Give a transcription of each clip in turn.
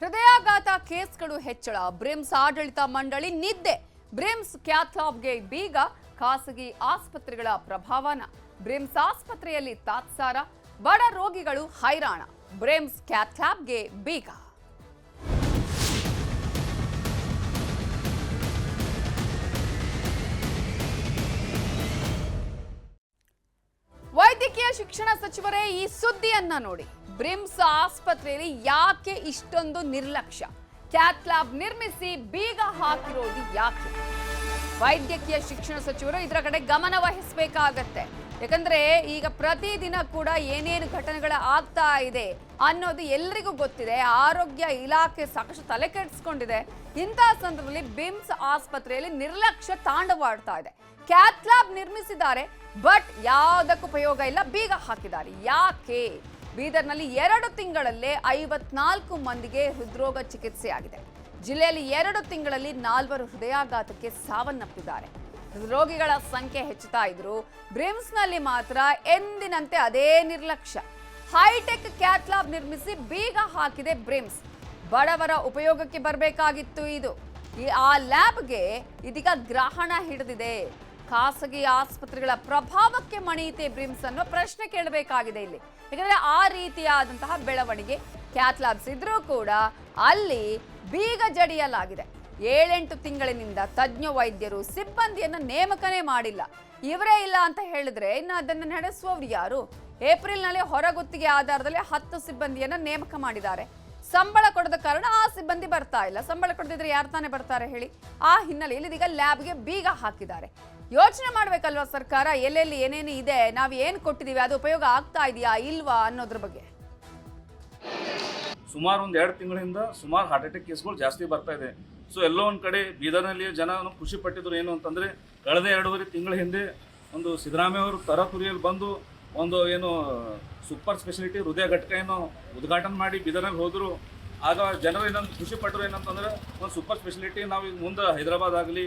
ಹೃದಯಾಘಾತ ಕೇಸ್ಗಳು ಹೆಚ್ಚಳ. ಬ್ರಿಮ್ಸ್ ಆಡಳಿತ ಮಂಡಳಿ ನಿದ್ದೆ. ಬ್ರಿಮ್ಸ್ ಕ್ಯಾಥ್ಲಾಬ್ಗೆ ಬೀಗ, ಖಾಸಗಿ ಆಸ್ಪತ್ರೆಗಳ ಪ್ರಭಾವನ. ಬ್ರಿಮ್ಸ್ ಆಸ್ಪತ್ರೆಯಲ್ಲಿ ತಾತ್ಸಾರ, ಬಡ ರೋಗಿಗಳು ಹೈರಾಣ. ಬ್ರಿಮ್ಸ್ ಕ್ಯಾಥ್ಲಾಬ್ಗೆ ಬೀಗ. ಶಿಕ್ಷಣ ಸಚಿವರೇ ಈ ಸುದ್ದಿಯನ್ನ ನೋಡಿ. ಬ್ರಿಮ್ಸ್ ಆಸ್ಪತ್ರೆಯಲ್ಲಿ ಯಾಕೆ ಇಷ್ಟೊಂದು ನಿರ್ಲಕ್ಷ್ಯ? ಕ್ಯಾತ್ ಲ್ಯಾಬ್ ನಿರ್ಮಿಸಿ ಬೀಗ ಹಾಕಿರೋದು ಯಾಕೆ? ವೈದ್ಯಕೀಯ ಶಿಕ್ಷಣ ಸಚಿವರು ಇದರ ಕಡೆ ಗಮನ ವಹಿಸಬೇಕಾಗತ್ತೆ. ಯಾಕಂದ್ರೆ ಈಗ ಪ್ರತಿದಿನ ಕೂಡ ಏನೇನು ಘಟನೆಗಳ ಆಗ್ತಾ ಇದೆ ಅನ್ನೋದು ಎಲ್ರಿಗೂ ಗೊತ್ತಿದೆ. ಆರೋಗ್ಯ ಇಲಾಖೆ ಸಾಕಷ್ಟು ತಲೆ ಕೆಡಿಸ್ಕೊಂಡಿದೆ. ಇಂತಹ ಸಂದರ್ಭದಲ್ಲಿ ಬಿಮ್ಸ್ ಆಸ್ಪತ್ರೆಯಲ್ಲಿ ನಿರ್ಲಕ್ಷ್ಯ ತಾಂಡವಾಡ್ತಾ ಇದೆ. ಕ್ಯಾತ್ ಲ್ಯಾಬ್ ನಿರ್ಮಿಸಿದ್ದಾರೆ ಬಟ್ ಯಾವುದಕ್ಕೂ ಉಪಯೋಗ ಇಲ್ಲ. ಬೀಗ ಹಾಕಿದ್ದಾರೆ. ಯಾಕೆ? ಬೀದರ್ನಲ್ಲಿ ಎರಡು ತಿಂಗಳಲ್ಲೇ ಐವತ್ನಾಲ್ಕು ಮಂದಿಗೆ ಹೃದ್ರೋಗ ಚಿಕಿತ್ಸೆ ಆಗಿದೆ ಜಿಲ್ಲೆಯಲ್ಲಿ ಎರಡು ತಿಂಗಳಲ್ಲಿ ನಾಲ್ವರು ಹೃದಯಾಘಾತಕ್ಕೆ ಸಾವನ್ನಪ್ಪಿದ್ದಾರೆ. ರೋಗಿಗಳ ಸಂಖ್ಯೆ ಹೆಚ್ಚುತ್ತಾ ಇದ್ರು ಬ್ರಿಮ್ಸ್ನಲ್ಲಿ ಮಾತ್ರ ಎಂದಿನಂತೆ ಅದೇ ನಿರ್ಲಕ್ಷ್ಯ. ಹೈಟೆಕ್ ಕ್ಯಾಥ್ಲಾಬ್ ನಿರ್ಮಿಸಿ ಬೀಗ ಹಾಕಿದೆ ಬ್ರಿಮ್ಸ್. ಬಡವರ ಉಪಯೋಗಕ್ಕೆ ಬರಬೇಕಾಗಿತ್ತು ಇದು. ಆ ಲ್ಯಾಬ್ಗೆ ಇದೀಗ ಗ್ರಹಣ ಹಿಡಿದಿದೆ. ಖಾಸಗಿ ಆಸ್ಪತ್ರೆಗಳ ಪ್ರಭಾವಕ್ಕೆ ಮಣಿಯುತ್ತೆ ಬ್ರಿಮ್ಸ್ ಅನ್ನೋ ಪ್ರಶ್ನೆ ಕೇಳಬೇಕಾಗಿದೆ ಇಲ್ಲಿ. ಯಾಕಂದ್ರೆ ಆ ರೀತಿಯಾದಂತಹ ಬೆಳವಣಿಗೆ ಕ್ಯಾತ್ ಲ್ಯಾಬ್ಸ್ ಇದ್ರೂ ಕೂಡ ಅಲ್ಲಿ ಬೀಗ ಜಡಿಯಲಾಗಿದೆ. ಏಳೆಂಟು ತಿಂಗಳಿನಿಂದ ತಜ್ಞ ವೈದ್ಯರು ಸಿಬ್ಬಂದಿಯನ್ನು ನೇಮಕನೇ ಮಾಡಿಲ್ಲ. ಇವರೇ ಇಲ್ಲ ಅಂತ ಹೇಳಿದ್ರೆ ಇನ್ನು ಅದನ್ನು ನಡೆಸುವವರು ಯಾರು? ಏಪ್ರಿಲ್ನಲ್ಲಿ ಹೊರಗುತ್ತಿಗೆ ಆಧಾರದಲ್ಲಿ ಹತ್ತು ಸಿಬ್ಬಂದಿಯನ್ನು ನೇಮಕ ಮಾಡಿದ್ದಾರೆ. ಸಂಬಳ ಕೊಡದ ಕಾರಣ ಆ ಸಿಬ್ಬಂದಿ ಬರ್ತಾ ಇಲ್ಲ. ಸಂಬಳ ಕೊಡದಿದ್ರೆ ಯಾರು ತಾನೇ ಬರ್ತಾರೆ ಹೇಳಿ? ಆ ಹಿನ್ನೆಲೆಯಲ್ಲಿ ಇದೀಗ ಲ್ಯಾಬ್ಗೆ ಬೀಗ ಹಾಕಿದ್ದಾರೆ. ಯೋಚನೆ ಮಾಡ್ಬೇಕಲ್ವಾ ಸರ್ಕಾರ? ಎಲ್ಲೆಲ್ಲಿ ಏನೇನು ಇದೆ? ನಾವು ಏನು ಕೊಟ್ಟಿದೀವಿ? ಅದು ಉಪಯೋಗ ಆಗ್ತಾ ಇದೆಯಾ ಇಲ್ವಾ ಅನ್ನೋದ್ರ ಬಗ್ಗೆ? ಸುಮಾರು ಒಂದು ಎರಡು ತಿಂಗಳಿಂದ ಸುಮಾರು ಹಾರ್ಟ್ ಅಟ್ಯಾಕ್ ಕೇಸ್ಗಳು ಜಾಸ್ತಿ ಬರ್ತಾ ಇದೆ. ಸೊ ಎಲ್ಲೋ ಒಂದು ಕಡೆ ಬೀದರ್ನಲ್ಲಿ ಜನ ಖುಷಿ ಪಟ್ಟಿದ್ರು ಏನು ಅಂತಂದರೆ, ಕಳೆದ ಎರಡೂವರೆ ತಿಂಗಳ ಹಿಂದೆ ಒಂದು ಸಿದ್ದರಾಮಯ್ಯ ಅವರು ತರಾತುರಿಯಲ್ಲಿ ಬಂದು ಒಂದು ಏನು ಸೂಪರ್ ಸ್ಪೆಷಾಲಿಟಿ ಹೃದಯ ಘಟಕ ಏನು ಉದ್ಘಾಟನೆ ಮಾಡಿ ಬೀದರ್ನಲ್ಲಿ ಹೋದರು. ಆಗ ಜನರು ಏನಂತ ಖುಷಿ ಪಟ್ಟರು ಏನಂತಂದ್ರೆ, ಒಂದು ಸೂಪರ್ ಸ್ಪೆಷಾಲಿಟಿ ನಾವು ಮುಂದೆ ಹೈದರಾಬಾದ್ ಆಗಲಿ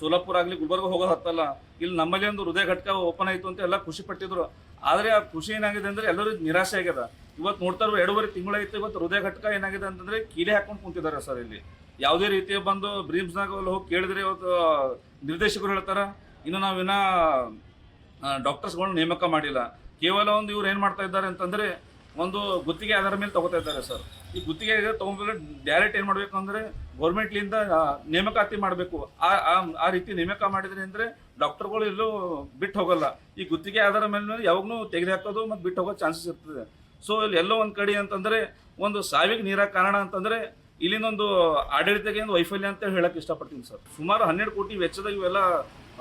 ಸೋಲಾಪುರ ಆಗಲಿ ಗುಲ್ಬರ್ಗ ಹೋಗೋದು ಹತ್ತಲ್ಲ, ಇಲ್ಲಿ ನಮ್ಮಲ್ಲಿ ಒಂದು ಹೃದಯ ಘಟಕ ಓಪನ್ ಆಯಿತು ಅಂತ ಎಲ್ಲ ಖುಷಿ ಪಟ್ಟಿದ್ರು. ಆದರೆ ಆ ಖುಷಿ ಏನಾಗಿದೆ ಅಂದರೆ ಎಲ್ಲರೂ ನಿರಾಶೆ ಆಗ್ಯದ. ಇವತ್ತು ನೋಡ್ತಾ ಇರೋ ಎರಡೂವರೆ ತಿಂಗಳಾಯ್ತು ಇವತ್ತು ಹೃದಯ ಘಟಕ ಏನಾಗಿದೆ ಅಂತಂದ್ರೆ ಕೀಲೆ ಹಾಕೊಂಡು ಕುಂತಿದ್ದಾರೆ ಸರ್ ಇಲ್ಲಿ. ಯಾವುದೇ ರೀತಿಯ ಬಂದು ಬ್ರೀಮ್ಸ್ನಾಗ ಅಲ್ಲಿ ಹೋಗಿ ಕೇಳಿದ್ರೆ ಇವತ್ತು ನಿರ್ದೇಶಕರು ಹೇಳ್ತಾರ, ಇನ್ನು ನಾವಿನ್ನ ಡಾಕ್ಟರ್ಸ್ಗಳನ್ನ ನೇಮಕ ಮಾಡಿಲ್ಲ. ಕೇವಲ ಒಂದು ಇವ್ರು ಏನು ಮಾಡ್ತಾ ಇದ್ದಾರೆ ಅಂತಂದ್ರೆ ಒಂದು ಗುತ್ತಿಗೆ ಆಧಾರ ಮೇಲೆ ತಗೋತಾ ಇದ್ದಾರೆ ಸರ್. ಈ ಗುತ್ತಿಗೆ ತಗೊಂಡ್ರೆ ಡೈರೆಕ್ಟ್ ಏನು ಮಾಡಬೇಕು ಅಂದರೆ ಗೌರ್ಮೆಂಟ್ಲಿಂದ ನೇಮಕಾತಿ ಮಾಡಬೇಕು. ಆ, ಆ- ರೀತಿ ನೇಮಕ ಮಾಡಿದ್ರೆ ಅಂದರೆ ಡಾಕ್ಟರ್ಗಳು ಎಲ್ಲೂ ಬಿಟ್ಟು ಹೋಗಲ್ಲ. ಈ ಗುತ್ತಿಗೆ ಆಧಾರ ಮೇಲೆ ಯಾವಾಗಲೂ ತೆಗೆದುಹಾಕೋದು ಮತ್ತು ಬಿಟ್ಟು ಹೋಗೋ ಚಾನ್ಸಸ್ ಇರ್ತದೆ. ಸೊ ಇಲ್ಲಿ ಎಲ್ಲೋ ಒಂದು ಕಡೆ ಅಂತಂದರೆ ಒಂದು ಸಾವಿಗೆ ನೀರ ಕಾರಣ ಅಂತಂದರೆ ಇಲ್ಲಿನೊಂದು ಆಡಳಿತಕ್ಕೆ ಒಂದು ವೈಫಲ್ಯ ಅಂತ ಹೇಳಕ್ಕೆ ಇಷ್ಟಪಡ್ತೀನಿ ಸರ್. ಸುಮಾರು ಹನ್ನೆರಡು ಕೋಟಿ ವೆಚ್ಚದ ಇವೆಲ್ಲ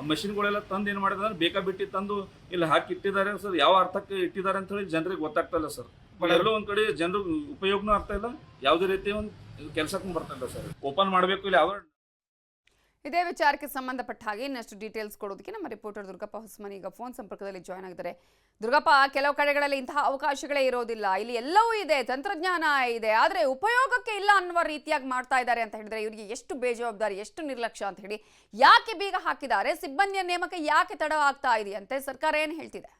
ಮಷಿನ್ಗಳೆಲ್ಲ ತಂದು ಏನು ಮಾಡಿದ್ರೆ ಬೇಕಾ ಬಿಟ್ಟಿ ತಂದು ಇಲ್ಲಿ ಹಾಕಿ ಇಟ್ಟಿದ್ದಾರೆ ಸರ್. ಯಾವ ಅರ್ಥಕ್ಕೆ ಇಟ್ಟಿದ್ದಾರೆ ಅಂತ ಹೇಳಿ ಜನರಿಗೆ ಗೊತ್ತಾಗ್ತಲ್ಲ ಸರ್. ಎಲ್ಲೋ ಒಂದ್ ಕಡೆ ಜನರು ಉಪಯೋಗನೂ ಆಗ್ತಾ ಇಲ್ಲ. ಯಾವುದೇ ರೀತಿ ಒಂದು ಕೆಲಸಕ್ಕೂ ಬರ್ತಾ ಇಲ್ಲ ಸರ್. ಓಪನ್ ಮಾಡಬೇಕು ಇಲ್ಲಿ ಯಾವ ಇದೇ ವಿಚಾರಕ್ಕೆ ಸಂಬಂಧಪಟ್ಟ ಹಾಗೆ ಇನ್ನಷ್ಟು ಡೀಟೇಲ್ಸ್ ಕೊಡೋದಕ್ಕೆ ನಮ್ಮ ರಿಪೋರ್ಟರ್ ದುರ್ಗಪ್ಪ ಹೊಸಮನಿ ಈಗ ಫೋನ್ ಸಂಪರ್ಕದಲ್ಲಿ ಜಾಯ್ನ್ ಆಗಿದ್ದಾರೆ. ದುರ್ಗಪ್ಪ, ಕೆಲವು ಕಡೆಗಳಲ್ಲಿ ಇಂತಹ ಅವಕಾಶಗಳೇ ಇರೋದಿಲ್ಲ. ಇಲ್ಲಿ ಎಲ್ಲವೂ ಇದೆ, ತಂತ್ರಜ್ಞಾನ ಇದೆ, ಆದರೆ ಉಪಯೋಗಕ್ಕೆ ಇಲ್ಲ ಅನ್ನುವ ರೀತಿಯಾಗಿ ಮಾಡ್ತಾ ಇದ್ದಾರೆ ಅಂತ ಹೇಳಿದ್ರೆ ಇವರಿಗೆ ಎಷ್ಟು ಬೇಜವಾಬ್ದಾರಿ, ಎಷ್ಟು ನಿರ್ಲಕ್ಷ್ಯ ಅಂತ ಹೇಳಿ ಯಾಕೆ ಬೀಗ ಹಾಕಿದ್ದಾರೆ, ಸಿಬ್ಬಂದಿಯ ನೇಮಕ ಯಾಕೆ ತಡ ಆಗ್ತಾ ಇದೆಯಂತೆ ಸರ್ಕಾರ ಏನು ಹೇಳ್ತಿದೆ?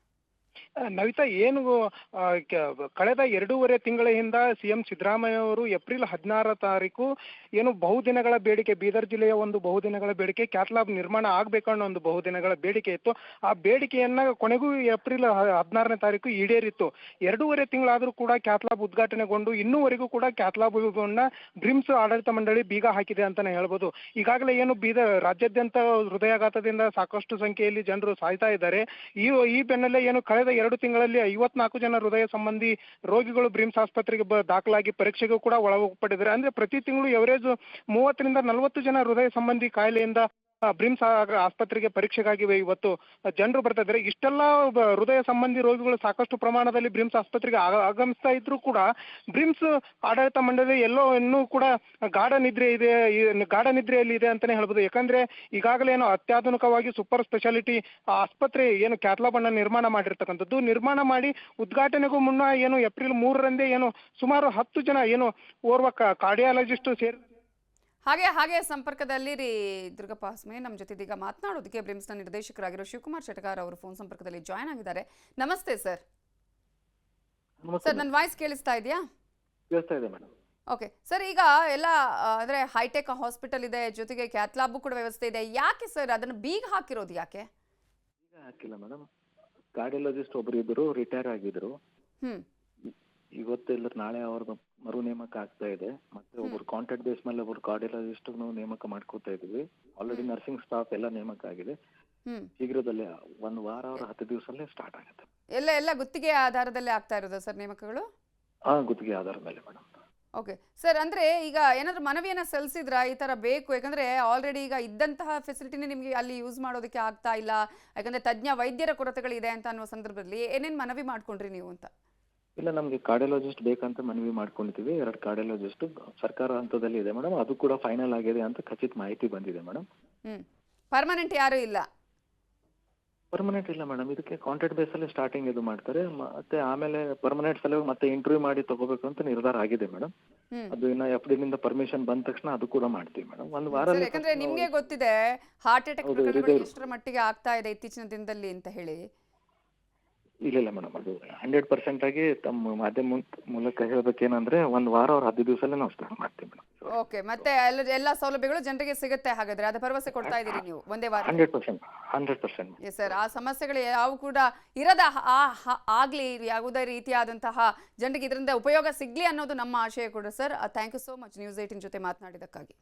ನವಿತಾ ಏನು ಕಳೆದ ಎರಡೂವರೆ ತಿಂಗಳ ಹಿಂದ ಸಿಎಂ ಸಿದ್ದರಾಮಯ್ಯ ಅವರು ಏಪ್ರಿಲ್ ಹದಿನಾರ ತಾರೀಕು ಏನು ಬಹುದಿನಗಳ ಬೇಡಿಕೆ, ಬೀದರ್ ಜಿಲ್ಲೆಯ ಒಂದು ಬಹುದಿನಗಳ ಬೇಡಿಕೆ ಕ್ಯಾಥ್ಲಾಬ್ ನಿರ್ಮಾಣ ಆಗ್ಬೇಕು ಅನ್ನೋ ಒಂದು ಬಹುದಿನಗಳ ಬೇಡಿಕೆ ಇತ್ತು. ಆ ಬೇಡಿಕೆಯನ್ನ ಕೊನೆಗೂ ಏಪ್ರಿಲ್ ಹದಿನಾರನೇ ತಾರೀಕು ಈಡೇರಿತ್ತು. ಎರಡೂವರೆ ತಿಂಗಳಾದರೂ ಕೂಡ ಕ್ಯಾಥ್ಲಾಬ್ ಉದ್ಘಾಟನೆಗೊಂಡು ಇನ್ನೂವರೆಗೂ ಕೂಡ ಕ್ಯಾಥ್ಲಾಬ್ಗಳನ್ನ ಬ್ರಿಮ್ಸ್ ಆಡಳಿತ ಮಂಡಳಿ ಬೀಗ ಹಾಕಿದೆ ಅಂತಾನೆ ಹೇಳ್ಬೋದು. ಈಗಾಗಲೇ ಏನು ಬೀದರ್ ರಾಜ್ಯಾದ್ಯಂತ ಹೃದಯಾಘಾತದಿಂದ ಸಾಕಷ್ಟು ಸಂಖ್ಯೆಯಲ್ಲಿ ಜನರು ಸಾಯ್ತಾ ಇದ್ದಾರೆ. ಈ ಈ ಬೆನ್ನಲ್ಲೇ ಏನು ಕಳೆದ ಎರಡು ತಿಂಗಳಲ್ಲಿ ಐವತ್ನಾಲ್ಕು ಜನ ಹೃದಯ ಸಂಬಂಧಿ ರೋಗಿಗಳು ಬ್ರಿಮ್ಸ್ ಆಸ್ಪತ್ರೆಗೆ ದಾಖಲಾಗಿ ಪರೀಕ್ಷೆಗೂ ಕೂಡ ಒಳಪಟ್ಟಿದ್ದಾರೆ ಅಂದ್ರೆ ಪ್ರತಿ ತಿಂಗಳು ಎವರೇಜ್ ಮೂವತ್ತರಿಂದ ನಲವತ್ತು ಜನ ಹೃದಯ ಸಂಬಂಧಿ ಕಾಯಿಲೆಯಿಂದ ಬ್ರಿಮ್ಸ್ ಆಸ್ಪತ್ರೆಗೆ ಪರೀಕ್ಷೆಗಾಗಿ ಇವತ್ತು. ಜನರು ಬರ್ತಾ ಇದ್ದಾರೆ. ಇಷ್ಟೆಲ್ಲ ಹೃದಯ ಸಂಬಂಧಿ ರೋಗಿಗಳು ಸಾಕಷ್ಟು ಪ್ರಮಾಣದಲ್ಲಿ ಬ್ರಿಮ್ಸ್ ಆಸ್ಪತ್ರೆಗೆ ಆಗ- ಆಗಮಿಸ್ತಾ ಇದ್ರು ಕೂಡ ಬ್ರಿಮ್ಸ್ ಆಡಳಿತ ಮಂಡಳಿ ಎಲ್ಲೋ ಇನ್ನೂ ಕೂಡ ಗಾಢ ನಿದ್ರೆ ಇದೆ ಗಾಢ ನಿದ್ರೆಯಲ್ಲಿ ಇದೆ ಅಂತಾನೆ ಹೇಳ್ಬೋದು. ಯಾಕಂದ್ರೆ ಈಗಾಗಲೇ ಏನು ಅತ್ಯಾಧುನಿಕವಾಗಿ ಸೂಪರ್ ಸ್ಪೆಷಾಲಿಟಿ ಆಸ್ಪತ್ರೆ ಏನು ಕ್ಯಾಟ್ಲಾಬ್ ಅನ್ನ ನಿರ್ಮಾಣ ಮಾಡಿರ್ತಕ್ಕಂಥದ್ದು. ನಿರ್ಮಾಣ ಮಾಡಿ ಉದ್ಘಾಟನೆಗೂ ಮುನ್ನ ಏನು ಏಪ್ರಿಲ್ ಮೂರರಂದೇ ಏನು ಸುಮಾರು ಹತ್ತು ಜನ ಏನು ಓರ್ವ ಕಾರ್ಡಿಯಾಲಜಿಸ್ಟ್ ಸೇರಿ ಹಾಗೆ ಹಾಗೆ ಸಂಪರ್ಕದಲ್ಲಿ ರೀ ದುರ್ಗಪ್ಪ ಹಸ್ಮೆ ನಮ್ಮ ಜೊತೆ ಇದೀಗ ಮಾತನಾಡೋದಕ್ಕೆ ಬ್ರಿಮ್ಸ್ನ ನಿರ್ದೇಶಕರಾಗಿರೋ ಶಿವಕುಮಾರ್ ಶೆಟಗಾರ್ ಅವರು ಫೋನ್ ಸಂಪರ್ಕದಲ್ಲಿ ಜಾಯ್ನ್ ಆಗಿದ್ದಾರೆ. ನಮಸ್ತೆ ಸರ್. ಸರ್ ನನ್ನ ವಾಯ್ಸ್ ಕೇಳಿಸ್ತಾ ಇದೆಯಾ? ಕೇಳಿಸ್ತಾ ಇದೆ ಮೇಡಮ್ ಓಕೆ. ಸರ್ ಈಗ ಎಲ್ಲ ಅಂದ್ರೆ ಹೈಟೆಕ್ ಹಾಸ್ಪಿಟಲ್ ಇದೆ ಜೊತೆಗೆ ಕ್ಯಾಥ್ಲಾಬ್ ಕೂಡ ವ್ಯವಸ್ಥೆ ಇದೆ. ಯಾಕೆ ಸರ್ ಅದನ್ನ ಬೀಗ ಹಾಕಿರೋದು ಯಾಕೆ? ಹಾಕಿಲ್ಲ ಮೇಡಮ್ ಕಾರ್ಡಿಯಾಲಜಿಸ್ಟ್ ಒಬ್ಬರು ಇದ್ರು ರಿಟೈರ್ ಆಗಿದ್ರು. ಹ್ಮ್. ಇವತ್ತು ಇಲ್ಲ ನಾಳೆ ಅವ್ರದ್ದು ಮರು ನೇಮಕ ಆಗ್ತಾ ಇದೆ. ಮತ್ತೆ ಒಬ್ರು ಕಾಂಟ್ಯಾಕ್ಟ್ ಬೇಸ್ ಮೇಲೆ ಒಬ್ರು ಕಾರ್ಡಿಯಾಲಜಿಸ್ಟ್ ನೇಮಕ ಮಾಡ್ಕೋತಾ ಇದೀವಿ. ಆಲ್ರೆಡಿ ನರ್ಸಿಂಗ್ ಸ್ಟಾಫ್ ಎಲ್ಲ ನೇಮಕ ಆಗಿದೆ. ಹ್ಮ್. ಶೀಘ್ರದಲ್ಲೇ ಒಂದು ವಾರ ಅವ್ರ ಹತ್ತು ದಿವಸಲ್ಲೇ ಸ್ಟಾರ್ಟ್ ಆಗುತ್ತೆ. ಎಲ್ಲ ಎಲ್ಲ ಗುತ್ತಿಗೆ ಆಧಾರದಲ್ಲಿ ಆಗ್ತಾ ಇರೋದು ಸರ್ ನೇಮಕಗಳು? ಹಾ ಗುತ್ತಿಗೆ ಆಧಾರದ ಮೇಲೆ ಮೇಡಮ್. ಓಕೆ. ಸರ್ ಅಂದ್ರೆ ಈಗ ಏನಾದ್ರು ಮನವಿಯನ್ನ ಸಲ್ಲಿಸಿದ್ರ ಈ ತರ ಬೇಕು? ಯಾಕಂದ್ರೆ ಆಲ್ರೆಡಿ ಈಗ ಇದ್ದಂತಹ ಫೆಸಿಲಿಟಿನೇ ನಿಮಗೆ ಅಲ್ಲಿ ಯೂಸ್ ಮಾಡೋದಕ್ಕೆ ಆಗ್ತಾ ಇಲ್ಲ. ಯಾಕಂದ್ರೆ ತಜ್ಞ ವೈದ್ಯರ ಕೊರತೆಗಳಿದೆ ಅಂತ ಅನ್ನೋ ಸಂದರ್ಭದಲ್ಲಿ ಏನೇನ್ ಮನವಿ ಮಾಡ್ಕೊಂಡ್ರಿ ನೀವು ಅಂತ? ಇಲ್ಲ ನಮಗೆ ಕಾರ್ಡಿಯಾಲಜಿಸ್ಟ್ ಬೇಕಂತ ಮನವಿ ಮಾಡ್ಕೊಂಡಿದ್ದೀವಿ. ಎರಡು ಕಾರ್ಡಿಯಾಲಜಿಸ್ಟ್ ಸರ್ಕಾರ ಹಂತದಲ್ಲಿ ಇದೆ ಮೇಡಮ್ ಅದು ಕೂಡ ಫೈನಲ್ ಆಗಿದೆ ಅಂತ ಖಚಿತ ಮಾಹಿತಿ ಬಂದಿದೆ ಮೇಡಮ್ ಹ್ಮ್. ಪರ್ಮನೆಂಟ್ ಯಾರು ಇಲ್ಲ? ಪರ್ಮನೆಂಟ್ ಇಲ್ಲ ಮೇಡಮ್ ಇದಕ್ಕೆ ಕಾಂಟ್ರಾಕ್ಟ್ ಬೇಸಲ್ಲಿ ಸ್ಟಾರ್ಟಿಂಗ್ ಇದು ಮಾಡ್ತಾರೆ. ಮತ್ತೆ ಆಮೇಲೆ ಪರ್ಮನೆಂಟ್ ಸಲುವಾಗಿ ಮತ್ತೆ ಇಂಟರ್ವ್ಯೂ ಮಾಡಿ ತಗೋಬೇಕು ಅಂತ ನಿರ್ಧಾರ ಆಗಿದೆ ಮೇಡಮ್ ಹ್ಮ್. ಅದು ಇನ್ನ ಎಫ್ನಿಂದ ಪರ್ಮಿಷನ್ ಬಂದ ತಕ್ಷಣ ಅದು ಕೂಡ ಮಾಡ್ತೀವಿ ಮೇಡಮ್ ಒಂದು ವಾರ ಸರ್ ಯಾಕಂದ್ರೆ ನಿಮ್ಗೆ ಗೊತ್ತಿದೆ ಹಾರ್ಟ್ ಅಟ್ಯಾಕ್ ಹೌದು, ಪ್ರಕರಣಗಳು ಎಷ್ಟರ ಮಟ್ಟಿಗೆ ಆಗ್ತಾ ಇದೆ ಇತ್ತೀಚಿನ ದಿನದಲ್ಲಿ ಅಂತ ಹೇಳಿ. ಇಲ್ಲ ಇಲ್ಲ ಮೇಡಮ್ ಅದು ಹಂಡ್ರೆಡ್ ಪರ್ಸೆಂಟ್ ಆಗಿ ತಮ್ಮ ಮಾಧ್ಯಮ ಮೂಲಕ ಹೇಳಬೇಕೇನಂದ್ರೆ ಒಂದು ವಾರ ಅವ್ರ ಹದಿನೈದು ದಿವಸಲ್ಲೇ ನಾವು ಸ್ಟಾರ್ಟ್ ಮಾಡ್ತೀವಿ ಮೇಡಮ್. ಓಕೆ ಮತ್ತೆ ಎಲ್ಲ ಎಲ್ಲ ಸೌಲಭ್ಯಗಳು ಜನರಿಗೆ ಸಿಗುತ್ತೆ ಹಾಗಾದ್ರೆ ಅದ ಭರವಸೆ ಕೊಡ್ತಾ ಇದ್ದೀರಿ ನೀವು ಒಂದೇ ವಾರ hundred percent hundred percent yes sir ಆ ಸಮಸ್ಯೆಗಳು ಯಾವ ಕೂಡ ಇರದ ಆ ಆಗ್ಲಿ ಯಾವುದೇ ರೀತಿಯಾದಂತಹ ಜನರಿಗೆ ಇದರಿಂದ ಉಪಯೋಗ ಸಿಗ್ಲಿ ಅನ್ನೋದು ನಮ್ಮ ಆಶಯ ಕೂಡ sir thank you so much news eighteen ಜೊತೆ ಮಾತನಾಡಿದಕ್ಕಾಗಿ